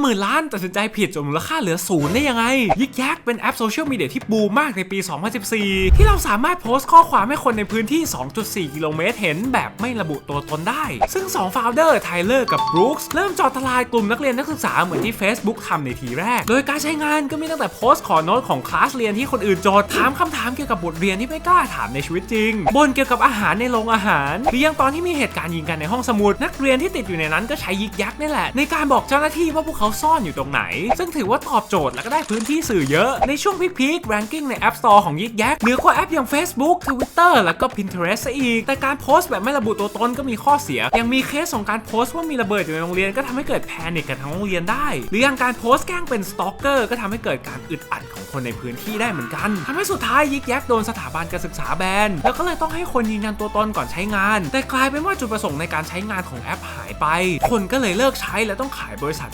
หมื่นล้านตัดสินใจผิดจนมูลค่าเหลือศูนย์ได้ยังไง ยิกยักเป็นแอปโซเชียลมีเดียที่บูมมากในปี 2014 ที่เราสามารถโพสต์ข้อความให้คนในพื้นที่ 2.4 กิโลเมตรเห็นแบบไม่ระบุตัวตนได้ ซึ่ง2 f o u n d e r ไทเลอร์กับบรูคส์เริ่มจอดทลายกลุ่มนักเรียนนักศึกษาเหมือนที่ Facebook ทำในทีแรก โดยการใช้งานก็มีตั้งแต่โพสต์ขอโน้ตของคลาสเรียนที่คนอื่นจทย์ถามคำถามเกี่ยวกับบทเรียนที่ไม่กล้าถามในชีวิตจริงบนเกี่ยวกับอาหารในโรงอาหาร หรือยังตอนที่มีเหตุการณ์ยิงกันในห้องสมุด นักเรียนที่ติดอยู่ในนั้นก็ใช้ยิกยักนี่แหละในการบอกเจ้าหน้าที่ว่าพวกเขาซ่อนอยู่ตรงไหน ซึ่งถือว่าตอบโจทย์และก็ได้พื้นที่สื่อเยอะ ในช่วงพีคๆ ranking ใน App Store ของยิกยักเหนือกว่าแอปอย่าง Facebook Twitter แล้วก็ Pinterest ซะอีก แต่การโพสต์แบบไม่ระบุตัวตนก็มีข้อเสีย ยังมีเคสของการโพสต์ว่ามีระเบิดอยู่ในโรงเรียนก็ทำให้เกิดแพนิคกันทั้งโรงเรียนได้ หรืออย่างการโพสต์แกล้งเป็นสตอกเกอร์ก็ทำให้เกิดการอึดอัดของคนในพื้นที่ได้เหมือนกันทำให้สุดท้ายยิกยักโดนสถาบันการศึกษาแบนแล้วก็เลยต้องให้คนยืนยันตัวตนก่อนใช้งาน แต่กลายเป็นว่าจุดประสงค์ในการใช้งานของแอปหายไป คนก็เลยเลิกใช้และต้องขายบริษัท